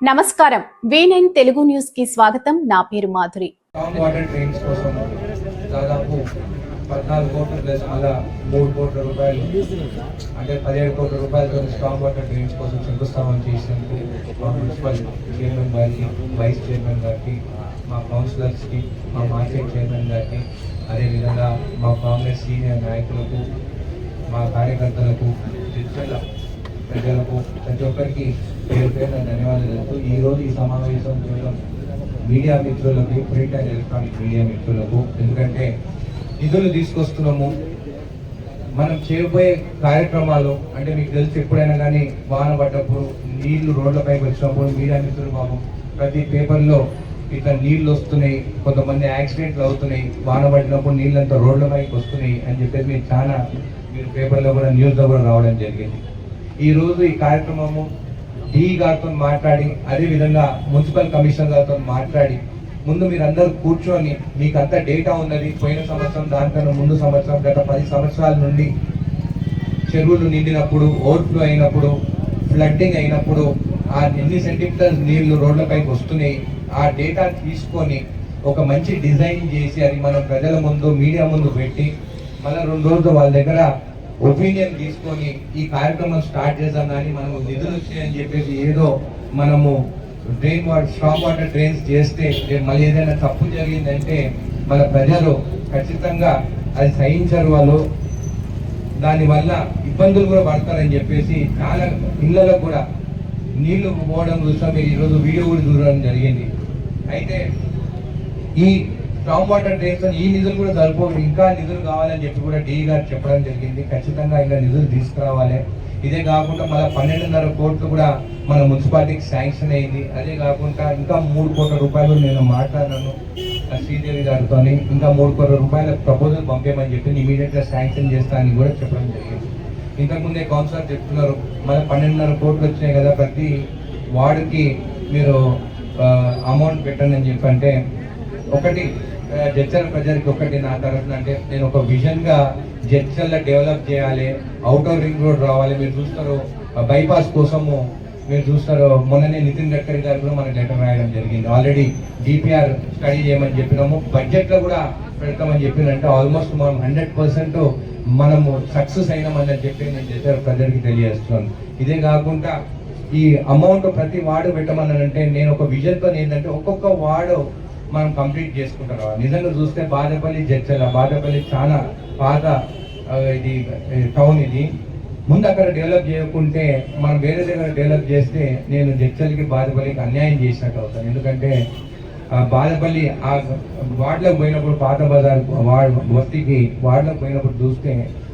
నమస్కారం. వీనైన్ తెలుగు న్యూస్కి స్వాగతం. నా పేరు మాధురి. దాదాపు పద్నాలుగు కోట్ల ప్లస్ మళ్ళా మూడు కోట్ల రూపాయలు అంటే పదిహేడు కోట్ల రూపాయలతో స్ట్రాంగ్ వాటర్ డ్రైన్స్ కోసం శంకుస్థాపన చేసినందుకు మా మున్సిపల్ చైర్మన్ గారికి వైస్ చైర్మన్ గారికి మా కౌన్సిలర్స్కి మా మార్కెట్ చైర్మన్ గారికి అదేవిధంగా మా కాంగ్రెస్ సీనియర్ నాయకులకు మా కార్యకర్తలకు ప్రజలకు ప్రతి ఒక్కరికి పేరు పేరున ధన్యవాదాలు తెలుపుతూ ఈ రోజు ఈ సమావేశం చూడడం మీడియా మిత్రులకు ప్రింట్ అండ్ ఎలక్ట్రానిక్ మీడియా మిత్రులకు ఎందుకంటే నిధులు తీసుకొస్తున్నాము. మనం చేయబోయే కార్యక్రమాలు అంటే మీకు తెలిసి ఎప్పుడైనా కానీ వాన పడ్డప్పుడు నీళ్ళు రోడ్లపైకి వచ్చినప్పుడు మీడియా మిత్రులు పాపం ప్రతి పేపర్లో ఇట్లా నీళ్ళు వస్తున్నాయి కొంతమంది యాక్సిడెంట్లు అవుతున్నాయి వాన పడినప్పుడు నీళ్ళంతా రోడ్ల పైకి వస్తున్నాయి అని చెప్పేసి మీరు చాలా మీరు పేపర్లో కూడా న్యూస్లో కూడా రావడం జరిగింది. ఈరోజు ఈ కార్యక్రమము డి గారితో మాట్లాడి అదే విధంగా మున్సిపల్ కమిషనర్ గారితో మాట్లాడి ముందు మీరందరూ కూర్చొని మీకు అంత డేటా ఉన్నది. పోయిన సంవత్సరం దానికన్నా ముందు సంవత్సరం గత పది సంవత్సరాల నుండి చెరువులు నిండినప్పుడు ఓవర్ఫ్లో అయినప్పుడు ఫ్లడ్డింగ్ అయినప్పుడు ఆ ఎన్ని సెంటీమీటర్స్ నీళ్ళు రోడ్లపైకి వస్తున్నాయి ఆ డేటా తీసుకొని ఒక మంచి డిజైన్ చేసి అది మనం ప్రజల ముందు మీడియా ముందు పెట్టి మళ్ళీ రెండు రోజులు వాళ్ళ దగ్గర ఒపీనియన్ తీసుకొని ఈ కార్యక్రమం స్టార్ట్ చేద్దాం కానీ మనము నిధులు వచ్చాయని చెప్పేసి ఏదో మనము drain water strong water drains చేస్తే మళ్ళీ ఏదైనా తప్పు జరిగిందంటే మన ప్రజలు ఖచ్చితంగా అది సహించరు వాళ్ళు. దానివల్ల ఇబ్బందులు కూడా పడతారని చెప్పేసి చాలా ఇళ్ళలో కూడా నీళ్ళు పోవడం చూస్తాం మీరు ఈరోజు వీడియో కూడా చూడడం జరిగింది. అయితే ఈ స్ట్రాంగ్ వాటర్ డ్రైన్స్ ఈ నిధులు కూడా సరిపోవు. ఇంకా నిధులు కావాలని చెప్పి కూడా డి గారు చెప్పడం జరిగింది. ఖచ్చితంగా ఇంకా నిధులు తీసుకురావాలి. ఇదే కాకుండా మళ్ళీ పన్నెండున్నర కోట్లు కూడా మన మున్సిపాలిటీకి శాంక్షన్ అయింది. అదే కాకుండా ఇంకా మూడు కోట్ల రూపాయలు నేను మాట్లాడినాను శ్రీదేవి గారితో ఇంకా మూడు కోట్ల రూపాయల ప్రపోజల్ పంపేయమని చెప్పి ఇమీడియట్గా శాంక్షన్ చేస్తానని కూడా చెప్పడం జరిగింది. ఇంతకుముందే కౌన్సిలర్ చెప్తున్నారు మళ్ళీ పన్నెండున్నర కోట్లు వచ్చినాయి కదా ప్రతి వార్డుకి మీరు అమౌంట్ పెట్టండి అని చెప్పి అంటే ఒకటి జడ్చల ప్రజలకు ఒకటి నా తరఫున అంటే నేను ఒక విజన్గా జడ్చల్ల డెవలప్ చేయాలి అవుటర్ రింగ్ రోడ్ రావాలి. మీరు చూస్తారు బైపాస్ కోసము మీరు చూస్తారు మొన్ననే నితిన్ గడ్కరీ గారు కూడా మనకు లెటర్ రాయడం జరిగింది. ఆల్రెడీ డిపిఆర్ స్టడీ చేయమని చెప్పినాము. బడ్జెట్లో కూడా పెడతామని చెప్పినంటే ఆల్మోస్ట్ మనం హండ్రెడ్ పర్సెంట్ మనము సక్సెస్ అయినామని చెప్పి నేను చేశారు ప్రజలకి తెలియజేస్తున్నాను. ఇదే కాకుండా ఈ అమౌంట్ ప్రతి వార్డు పెట్టమన్నానంటే నేను ఒక విజన్తో ఏంటంటే ఒక్కొక్క వార్డు మనం కంప్లీట్ చేసుకుంటారు నిజంగా చూస్తే బాదపల్లి జడ్చల బాదపల్లి చాలా పాత ఇది టౌన్ ఇది. ముందు అక్కడ డెవలప్ చేయకుంటే మనం వేరే దగ్గర డెవలప్ చేస్తే నేను జడ్చలకి బాదపల్లికి అన్యాయం చేసినట్టు అవుతాను. ఎందుకంటే బాదపల్లి ఆ వార్డులోకి పోయినప్పుడు పాత బజార్ వార్డ్ బస్తీకి వార్డులోకి పోయినప్పుడు చూస్తే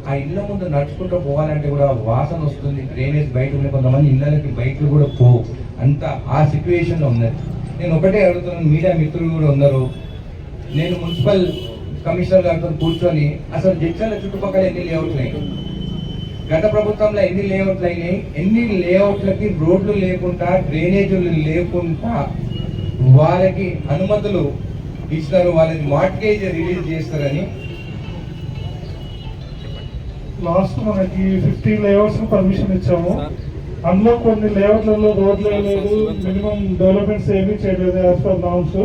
ఆ ఇళ్ళ ముందు నడుచుకుంటూ పోవాలంటే కూడా వాసన వస్తుంది డ్రైనేజ్ బయట ఉండే కొంతమంది ఇళ్ళకి బయటలు కూడా పోవు. అంత ఆ సిచ్యువేషన్లో ఉన్నది. నేను ఒకటే అడుగుతున్నాను మీడియా మిత్రులు కూడా ఉన్నారు. నేను మున్సిపల్ కమిషనర్ గారితో కూర్చొని అసలు జడ్చల చుట్టుపక్కల ఎన్ని లేఅవుట్లు అయినాయి? గత ప్రభుత్వంలో ఎన్ని లేఅవుట్లు అయినాయి? ఎన్ని లేఅవుట్లకి రోడ్లు లేకుండా డ్రైనేజీలు లేకుండా వాళ్ళకి అనుమతులు ఇచ్చినారు వాళ్ళని మార్టేజ్ రిలీజ్ చేస్తారని. లాస్ట్ మనకి ఫిఫ్టీన్ లేఅవుట్స్ పర్మిషన్ ఇచ్చాము. అందులో కొన్ని లేఅవుట్లలో రోడ్లు లేదు మినిమం డెవలప్మెంట్స్ ఏమీ చేయలేదు యాజ్ పర్ నామ్స్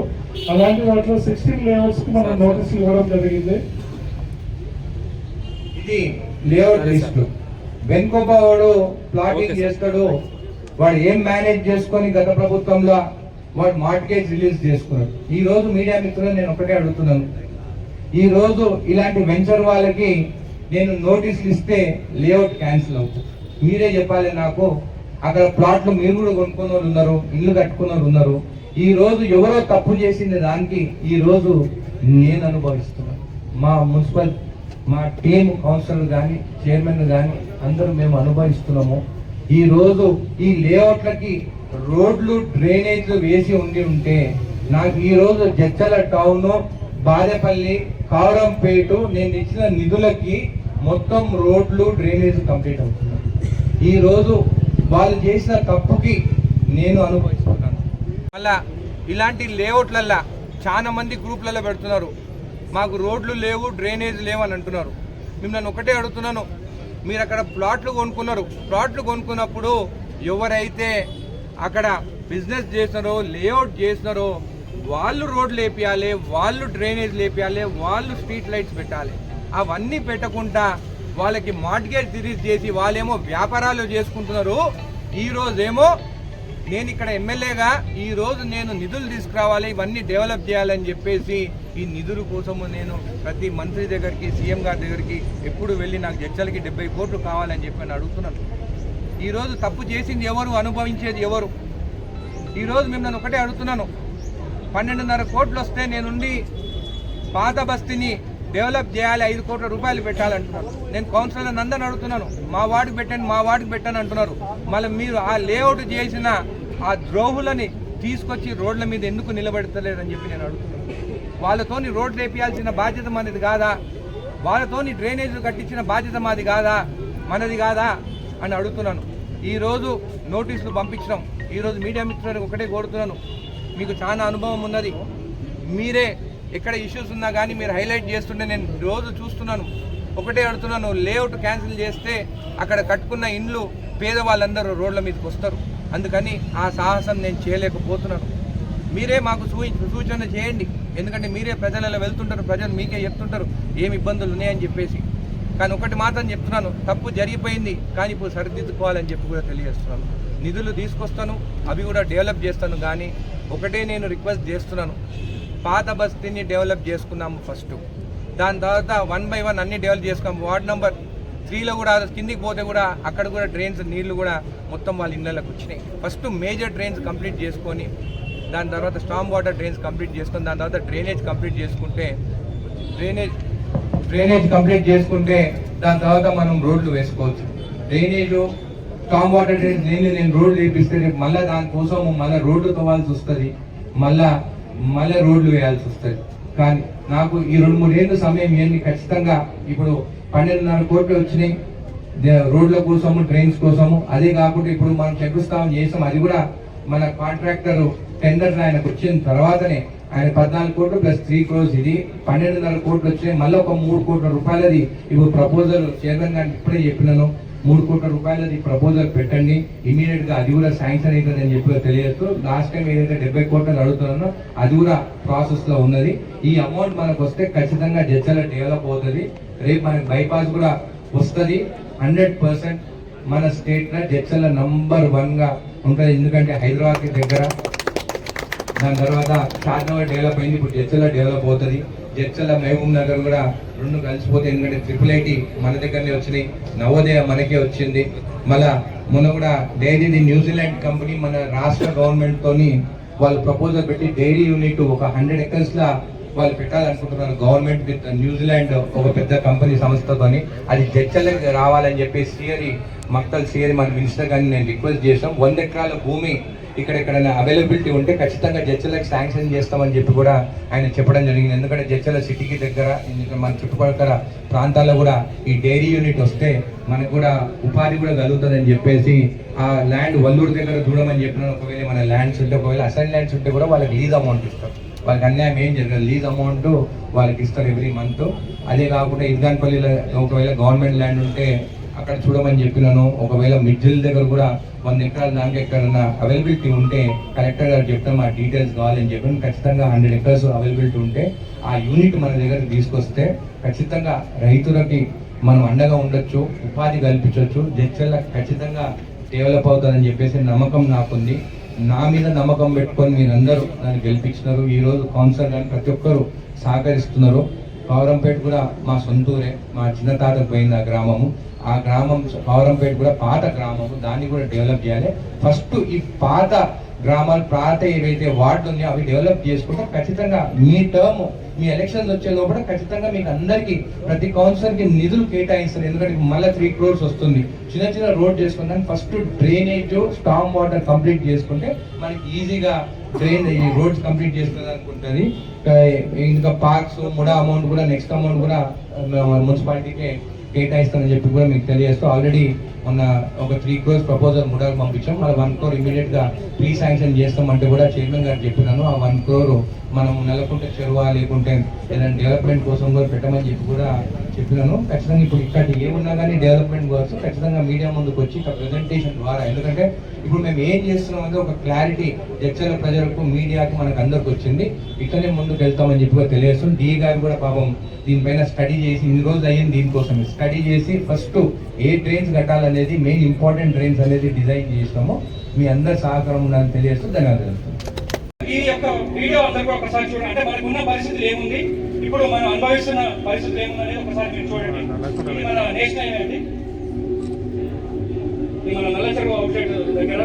అలాంటి వాటిలో సిక్స్టీన్ లేఅవుట్స్కి మనం నోటీస్ ఇవ్వడం జరిగింది. ఇది లేఅవుట్ లిస్ట్ వెనుకొక వాడు ప్లాటింగ్ చేస్తాడు. వాడు ఏం మేనేజ్ చేసుకొని గత ప్రభుత్వంలో వాడు మార్టిగేజ్ రిలీజ్ చేసుకున్నాడు. ఈ రోజు మీడియా మిత్రులు నేను ఒకటే అడుగుతున్నాను. ఈ రోజు ఇలాంటి వెంచర్ వాళ్ళకి నేను నోటీసులు ఇస్తే లేఅవుట్ క్యాన్సిల్ అవుతుంది. మీరే చెప్పాలి నాకు. అక్కడ ప్లాట్లు మీరు కూడా కొనుక్కున్న వాళ్ళు ఉన్నారు ఇల్లు కట్టుకున్న వాళ్ళు ఉన్నారు. ఈ రోజు ఎవరో తప్పు చేసింది దానికి ఈ రోజు నేను అనుభవిస్తున్నాను మా మున్సిపల్ మా టీం కౌన్సిలర్ కానీ చైర్మన్ కానీ అందరూ మేము అనుభవిస్తున్నాము. ఈ రోజు ఈ లేఅవుట్లకి రోడ్లు డ్రైనేజ్లు వేసి ఉండి ఉంటే నాకు ఈ రోజు జచ్చల టౌన్ బాదపల్లి కావరంపేట నేను ఇచ్చిన నిధులకి మొత్తం రోడ్లు డ్రైనేజ్ కంప్లీట్ అవుతున్నాయి. ఈరోజు వాళ్ళు చేసిన తప్పుకి నేను అనుభవిస్తున్నాను. మళ్ళా ఇలాంటి లేఅవుట్లల్లా చాలా మంది గ్రూప్లలో పెడుతున్నారు. మాకు రోడ్లు లేవు డ్రైనేజ్ లేవు అని అంటున్నారు. మిమ్మల్ని ఒకటే అడుగుతున్నాను. మీరు అక్కడ ప్లాట్లు కొనుక్కున్నారు. ప్లాట్లు కొనుక్కున్నప్పుడు ఎవరైతే అక్కడ బిజినెస్ చేసినారో లేఅవుట్ చేసినారో వాళ్ళు రోడ్లు వేపియాలి వాళ్ళు డ్రైనేజ్ లేపియాలి వాళ్ళు స్ట్రీట్ లైట్స్ పెట్టాలి. అవన్నీ పెట్టకుండా వాళ్ళకి మార్ట్గేజ్ రిలీజ్ చేసి వాళ్ళేమో వ్యాపారాలు చేసుకుంటున్నారు. ఈ రోజేమో నేను ఇక్కడ ఎమ్మెల్యేగా ఈరోజు నేను నిధులు తీసుకురావాలి ఇవన్నీ డెవలప్ చేయాలని చెప్పేసి ఈ నిధుల కోసము నేను ప్రతి మంత్రి దగ్గరికి సీఎం గారి దగ్గరికి ఎప్పుడు వెళ్ళి నాకు జడ్చలకి డెబ్బై కోట్లు కావాలని చెప్పి నేను అడుగుతున్నాను ఈరోజు తప్పు చేసింది ఎవరు అనుభవించేది ఎవరు? ఈరోజు మిమ్మల్ని ఒకటే అడుగుతున్నాను. పన్నెండున్నర కోట్లు వస్తే నేనుండి పాత బస్తీని డెవలప్ చేయాలి ఐదు కోట్ల రూపాయలు పెట్టాలంటున్నారు. నేను కౌన్సిలర్ నందని అడుగుతున్నాను మా వార్డుకి పెట్టండి మా వార్డుకి పెట్టండి అంటున్నారు. మళ్ళీ మీరు ఆ లేఅవుట్ చేసిన ఆ ద్రోహులని తీసుకొచ్చి రోడ్ల మీద ఎందుకు నిలబెడతలేదని చెప్పి నేను అడుగుతున్నాను. వాళ్ళతోని రోడ్లు వేపియాల్సిన బాధ్యత మనది కాదా? వాళ్ళతోని డ్రైనేజీలు కట్టించిన బాధ్యత మాది కాదా? మనది కాదా? అని అడుగుతున్నాను. ఈరోజు నోటీసులు పంపించడం ఈరోజు మీడియా మిత్రులకు ఒకటే కోరుతున్నాను. మీకు చాలా అనుభవం ఉన్నది. మీరే ఎక్కడ ఇష్యూస్ ఉన్నా కానీ మీరు హైలైట్ చేస్తుంటే నేను రోజు చూస్తున్నాను. ఒకటే అడుగుతున్నాను లేఅవుట్ క్యాన్సిల్ చేస్తే అక్కడ కట్టుకున్న ఇండ్లు పేదవాళ్ళందరూ రోడ్ల మీదకి వస్తారు. అందుకని ఆ సాహసం నేను చేయలేకపోతున్నాను. మీరే మాకు సూచన చేయండి. ఎందుకంటే మీరే ప్రజలలో వెళ్తుంటారు ప్రజలు మీకే చెప్తుంటారు ఏమి ఇబ్బందులు ఉన్నాయని చెప్పేసి. కానీ ఒకటి మాత్రం చెప్తున్నాను తప్పు జరిగిపోయింది కానీ ఇప్పుడు సరిదిద్దుకోవాలని చెప్పి కూడా తెలియజేస్తున్నాను. నిధులు తీసుకొస్తాను అవి కూడా డెవలప్ చేస్తాను కానీ ఒకటే నేను రిక్వెస్ట్ చేస్తున్నాను. పాత బస్తీని డెవలప్ చేసుకున్నాము ఫస్ట్. దాని తర్వాత వన్ బై వన్ అన్ని డెవలప్ చేసుకున్నాము వార్డ్ నెంబర్ త్రీలో కూడా కిందికి పోతే కూడా అక్కడ కూడా డ్రైన్స్ నీళ్ళు కూడా మొత్తం వాళ్ళ ఇళ్ళకి వచ్చినాయి. ఫస్ట్ మేజర్ డ్రైన్స్ కంప్లీట్ చేసుకొని దాని తర్వాత స్టామ్ వాటర్ డ్రైన్స్ కంప్లీట్ చేసుకొని దాని తర్వాత డ్రైనేజ్ కంప్లీట్ చేసుకుంటే డ్రైనేజ్ డ్రైనేజ్ కంప్లీట్ చేసుకుంటే దాని తర్వాత మనం రోడ్లు వేసుకోవచ్చు. డ్రైనేజ్ స్టామ్ వాటర్ డ్రైన్స్ నేను నేను రోడ్లు వేపిస్తే రేపు మళ్ళీ దానికోసం మళ్ళీ రోడ్లు తవ్వాల్సి వస్తుంది. మళ్ళీ మళ్ళీ రోడ్లు వేయాల్సి వస్తుంది. కానీ నాకు ఈ రెండు మూడు ఏళ్ళు సమయం ఏంటి ఖచ్చితంగా ఇప్పుడు పన్నెండున్నర కోట్లు వచ్చినాయి. రోడ్ల కోసము ట్రైన్స్ కోసము. అదే కాకుండా ఇప్పుడు మనం శంకుస్థాపన చేసాం. అది కూడా మన కాంట్రాక్టర్ టెండర్స్ ఆయనకు వచ్చిన తర్వాతనే ఆయన పద్నాలుగు కోట్లు ప్లస్ త్రీ క్రోర్స్ ఇది. పన్నెండున్నర కోట్లు వచ్చినాయి. మళ్ళీ ఒక మూడు కోట్ల రూపాయలది ఇప్పుడు ప్రపోజల్ చైర్మన్ గారికి ఇప్పుడే చెప్పినాను. మూడు కోట్ల రూపాయలది ప్రపోజల్ పెట్టండి. ఇమీడియట్గా అది కూడా శాంక్షన్ అవుతుంది అని చెప్పి తెలియజేస్తూ లాస్ట్ టైం ఏదైతే డెబ్బై కోట్లు అడుగుతున్నానో అది కూడా ప్రాసెస్లో ఉన్నది. ఈ అమౌంట్ మనకు వస్తే ఖచ్చితంగా జడ్చల డెవలప్ అవుతుంది. రేపు మనకి బైపాస్ కూడా వస్తుంది. హండ్రెడ్ పర్సెంట్ మన స్టేట్లో జడ్చల నంబర్ వన్గా ఉంటుంది. ఎందుకంటే హైదరాబాద్కి దగ్గర దాని తర్వాత షాద్నగర్ డెవలప్ అయింది. ఇప్పుడు జడ్చల డెవలప్ అవుతుంది. జడ్చల మహబూబ్ నగర్ కూడా రెండు కలిసిపోతే ఎందుకంటే ట్రిపుల్ ఐటీ మన దగ్గరనే వచ్చినాయి. నవోదయ మనకే వచ్చింది. మళ్ళా మొన్న కూడా డైరీ న్యూజిలాండ్ కంపెనీ మన రాష్ట్ర గవర్నమెంట్ తోని వాళ్ళు ప్రపోజల్ పెట్టి డైరీ యూనిట్ ఒక హండ్రెడ్ ఎకర్స్లా వాళ్ళు పెట్టాలనుకుంటున్నారు. గవర్నమెంట్ విత్ న్యూజిలాండ్ ఒక పెద్ద కంపెనీ సంస్థతోని. అది చర్చలకు రావాలని చెప్పి సియరి మక్తల్ సియరి మన మినిస్టర్ గారిని నేను రిక్వెస్ట్ చేశాం. వంద ఎకరాల భూమి ఇక్కడ ఎక్కడైనా అవైలబిలిటీ ఉంటే ఖచ్చితంగా జడ్చలకు శాంక్షన్ చేస్తామని చెప్పి కూడా ఆయన చెప్పడం జరిగింది. ఎందుకంటే జడ్చల సిటీకి దగ్గర మన చుట్టుపక్కల ప్రాంతాల్లో కూడా ఈ డైరీ యూనిట్ వస్తే మనకు కూడా ఉపాధి కూడా కలుగుతుందని చెప్పేసి ఆ ల్యాండ్ వల్లూరు దగ్గర చూడమని చెప్పిన ఒకవేళ మన ల్యాండ్స్ ఉంటే ఒకవేళ అసైన్ ల్యాండ్స్ ఉంటే కూడా వాళ్ళకి లీజ్ అమౌంట్ ఇస్తారు. వాళ్ళకి అన్యాయం ఏం జరగదు. లీజ్ అమౌంట్ వాళ్ళకి ఇస్తారు ఎవ్రీ మంత్ అదే కాకుండా ఇర్గాన్పల్లిలో ఒకవేళ గవర్నమెంట్ ల్యాండ్ ఉంటే అక్కడ చూడమని చెప్పినాను. ఒకవేళ మిడ్జిల్ దగ్గర కూడా వంద ఎకరాల దాకా ఎక్కడన్నా అవైలబిలిటీ ఉంటే కలెక్టర్ గారు చెప్తాం ఆ డీటెయిల్స్ కావాలని చెప్పి ఖచ్చితంగా హండ్రెడ్ ఎకర్స్ అవైలబిలిటీ ఉంటే ఆ యూనిట్ మన దగ్గర తీసుకొస్తే ఖచ్చితంగా రైతులకి మనం అండగా ఉండొచ్చు ఉపాధి కల్పించవచ్చు జడ్చల్ల ఖచ్చితంగా డెవలప్ అవుతుందని చెప్పేసి నమ్మకం నాకుంది. నా మీద నమ్మకం పెట్టుకొని మీరందరూ దాన్ని గెలిపించినారు. ఈ రోజు కౌన్సిలర్ కానీ ప్రతి ఒక్కరు సహకరిస్తున్నారు. పావురంపేట కూడా మా సొంతూరే మా చిన్న తాతకు పోయింది ఆ గ్రామము. ఆ గ్రామం పావురంపేట కూడా పాత గ్రామము. దాన్ని కూడా డెవలప్ చేయాలి. ఫస్ట్ ఈ పాత గ్రామాలు పాత ఏవైతే వార్డు ఉన్నాయో అవి డెవలప్ చేసుకుంటే ఖచ్చితంగా మీ టర్మ్ మీ ఎలక్షన్స్ వచ్చే లోపల ఖచ్చితంగా మీకు అందరికీ ప్రతి కౌన్సిలర్కి నిధులు కేటాయిస్తారు. ఎందుకంటే మళ్ళీ త్రీ క్రోర్స్ వస్తుంది. చిన్న చిన్న రోడ్ చేసుకుంటాం first drainage storm water complete చేసుకుంటే మనకి ఈజీగా ట్రైన్ ఈ రోడ్స్ కంప్లీట్ చేసుకుందాం అనుకుంటుంది ఇంకా పార్క్స్ కూడా అమౌంట్ కూడా నెక్స్ట్ అమౌంట్ కూడా మున్సిపాలిటీకే కేటాయిస్తానని చెప్పి కూడా మీకు తెలియజేస్తూ ఆల్రెడీ మొన్న ఒక త్రీ క్రోర్స్ ప్రపోజల్ ముడాకు పంపించాం. మళ్ళీ వన్ క్రోర్ ఇమీడియట్గా ప్రీ శాంక్షన్ చేస్తామంటే కూడా చైర్మన్ గారు చెప్పినాను. ఆ వన్ క్రోర్ మనం నెలకుంటే చెరువ లేకుంటే ఏదైనా డెవలప్మెంట్ కోసం కూడా పెట్టమని చెప్పి కూడా చెప్పినాను. ఖచ్చితంగా ఇప్పుడు ఇక్కడ ఏమున్నా కానీ డెవలప్మెంట్ కోసం ఖచ్చితంగా మీడియా ముందుకు వచ్చి ఇక్కడ ప్రెజెంటేషన్ ద్వారా. ఎందుకంటే ఇప్పుడు మేము ఏం చేస్తున్నాం అంటే ఒక క్లారిటీ చర్చల ప్రజలకు మీడియాకి మనకు అందరికి వచ్చింది. ఇక్కడనే ముందుకు వెళ్తామని చెప్పి కూడా తెలియజేస్తుంది డి గారు కూడా పాపం దీనిపైన స్టడీ చేసి ఇన్ని రోజులు అయ్యింది దీనికోసం స్టడీ చేసి ఫస్ట్ ఏ డ్రైన్స్ కట్టాలనేది మెయిన్ ఇంపార్టెంట్ డ్రైన్స్ అనేది డిజైన్ చేసినాము. మీ అందరి సహకారం ఉండాలని తెలియజేస్తూ ధన్యవాదాలు. వీడియో వీడియో అందరికీ ఒకసారి చూడండి. అంటే మనకు ఉన్న పరిస్థితులు ఏముంది? ఇప్పుడు మనం అనుభవిస్తున్న పరిస్థితులు ఏముంది అనేది ఒకసారి మీరు చూడండి. ఇది మన నేషనల్ హైవే అండి ఇది మన నల్ల అవుట్లెట్ దగ్గర.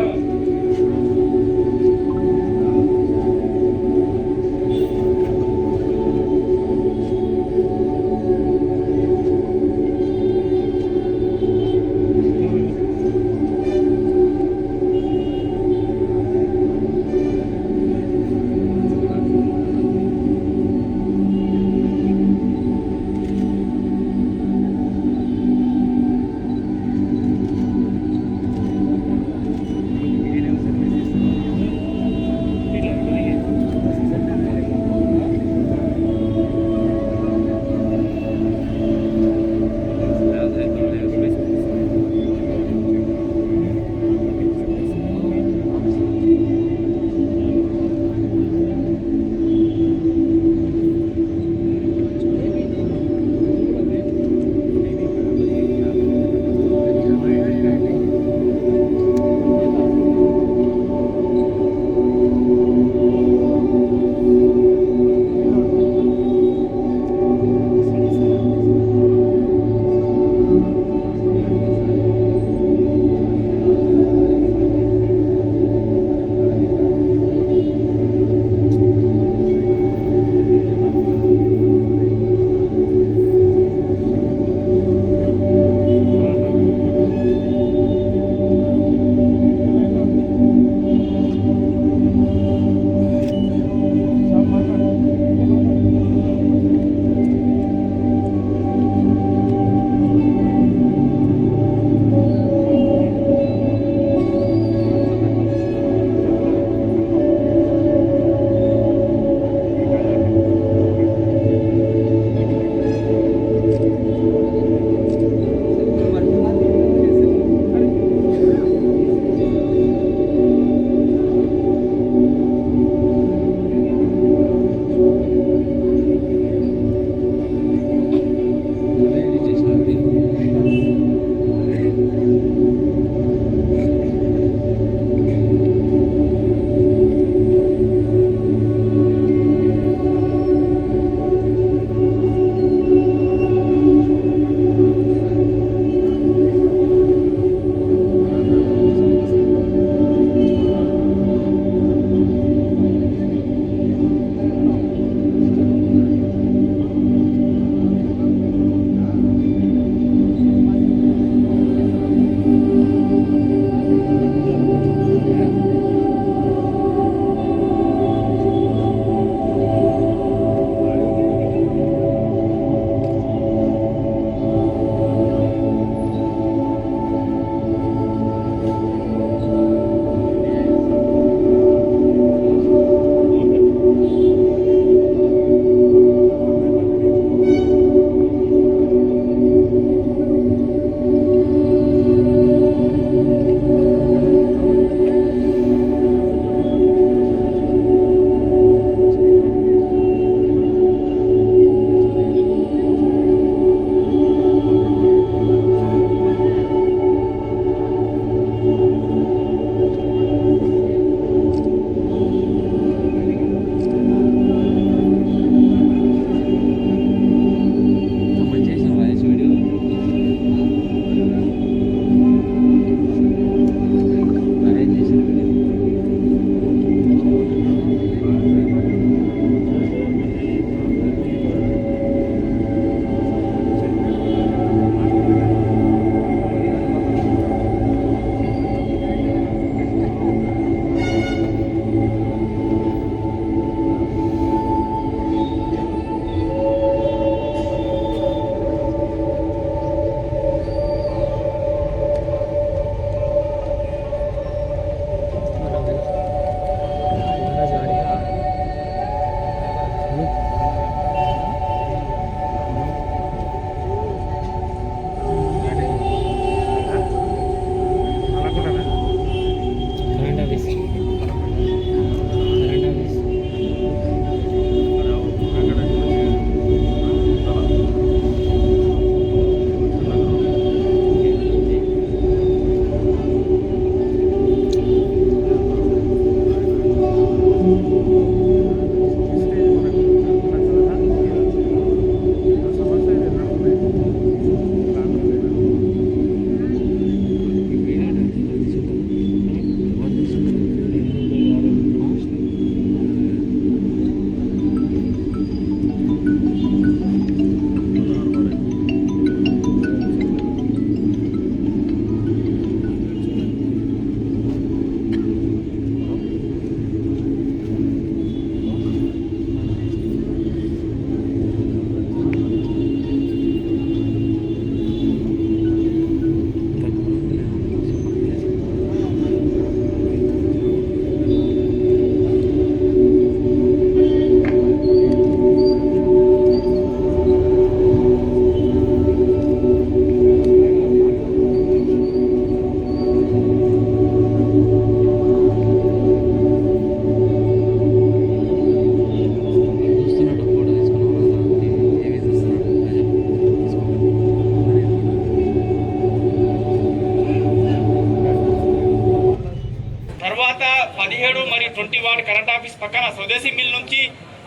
స్వదేశీ మిల్ నుంచి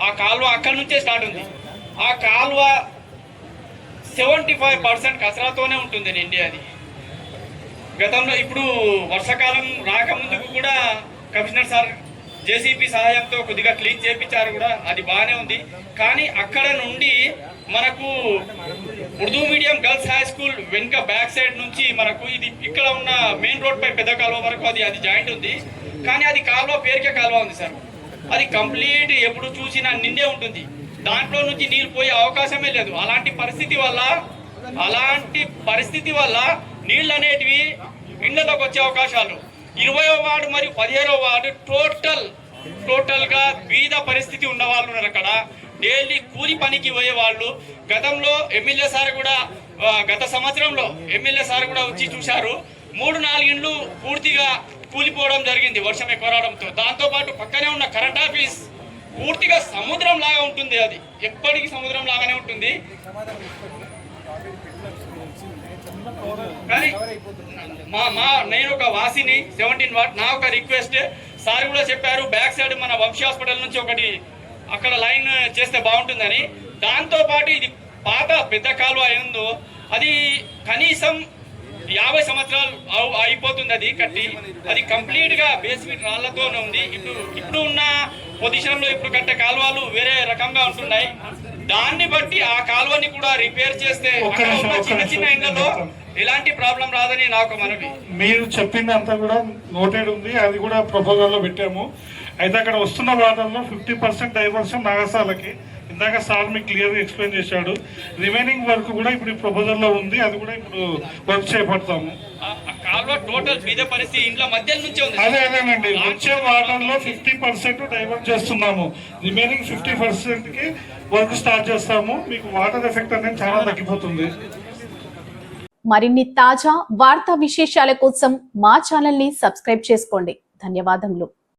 ఆ కాలువ అక్కడి నుంచే స్టార్ట్ ఉంది. ఆ కాలువ సెవెంటీ ఫైవ్ పర్సెంట్ కసరాతోనే ఉంటుంది ఇండియాది గతంలో ఇప్పుడు వర్షాకాలం రాకముందుకు కూడా కమిషనర్ సార్ జేసీబీ సహాయంతో కొద్దిగా క్లీన్ చేయించారు కూడా అది బాగానే ఉంది. కానీ అక్కడ నుండి మనకు Urdu medium girls high school వెనుక బ్యాక్ సైడ్ నుంచి మనకు ఇది ఇక్కడ ఉన్న మెయిన్ రోడ్ పై పెద్ద కాలువ వరకు అది అది జాయింట్ ఉంది. కానీ అది కాలువ పేరుకే కాలువ ఉంది సార్. అది కంప్లీట్ ఎప్పుడు చూసినా నిండే ఉంటుంది. దాంట్లో నుంచి నీళ్ళు పోయే అవకాశమే లేదు. అలాంటి పరిస్థితి వల్ల అలాంటి పరిస్థితి వల్ల నీళ్ళు అనేటివి ఇళ్ళలోకి వచ్చే అవకాశాలు. ఇరవయో వార్డు మరియు పదిహేడో వార్డు టోటల్ టోటల్గా బీద పరిస్థితి ఉన్న వాళ్ళు ఉన్నారు అక్కడ. డైలీ కూలి పనికి పోయే వాళ్ళు. గతంలో ఎమ్మెల్యే సార్ కూడా గత సంవత్సరంలో ఎమ్మెల్యే సార్ కూడా వచ్చి చూశారు. మూడు నాలుగు ఇండ్లు పూర్తిగా కూలిపోవడం జరిగింది వర్షం ఎక్కువ రావడంతో పక్కనే ఉన్న కరెంట్ ఆఫీస్ పూర్తిగా సముద్రం లాగా ఉంటుంది అది. ఎప్పటికీ సముద్రం లాగానే ఉంటుంది. కానీ మా మా నేను ఒక వాసిని సెవెంటీన్ వాట్ నా ఒక రిక్వెస్ట్. సార్ కూడా చెప్పారు బ్యాక్ సైడ్ మన వంశీ హాస్పిటల్ నుంచి ఒకటి అక్కడ లైన్ చేస్తే బాగుంటుందని. దాంతోపాటు ఇది పాత పెద్ద కాలువ అయిందో అది కనీసం యాభై సంవత్సరాలు అయిపోతుంది అది కట్టి. అది కంప్లీట్గా బేస్మెంట్ రాళ్ళతోనే ఉంది. ఇప్పుడు ఇప్పుడు ఉన్న పొజిషన్లో ఇప్పుడు కట్టే కాలువలు వేరే రకంగా ఉంటున్నాయి. దాన్ని బట్టి ఆ కాలువని కూడా రిపేర్ చేస్తే చిన్న చిన్న చెప్తాను. ఎలాంటి ప్రాబ్లం రాదని నాకు మనవి. మీరు చెప్పిందంతా కూడా నోటెడ్ ఉంది. అది కూడా ప్రపోజల్లో పెట్టాము. అయితే అక్కడ వస్తున్న వాటర్లో ఫిఫ్టీ పర్సెంట్ డైవర్షన్ నాగసాలకి ఇందాక సార్ మీకు క్లియర్గా ఎక్స్ప్లెయిన్ చేశాడు. రిమైనింగ్ వర్క్ కూడా ఇప్పుడు ఈ ప్రపోజల్లో ఉంది. అది కూడా ఇప్పుడు వర్క్ చేపడతాము. ఆ ఆ కాలువ టోటల్ బీద పరిస్థితి. ఇంట్లో మధ్య నుంచే ఉంది అదే అదేనండి. వచ్చే వాటర్లో ఫిఫ్టీ పర్సెంట్ డైవర్ట్ చేస్తున్నాము. రిమైనింగ్ ఫిఫ్టీ పర్సెంట్కి వర్క్ స్టార్ట్ చేస్తాము. మీకు వాటర్ ఎఫెక్ట్ అనేది చాలా తగ్గిపోతుంది. మరిన్ని తాజా వార్తా విశేషాల కోసం మా ఛానల్ని సబ్స్క్రైబ్ చేసుకోండి. ధన్యవాదములు.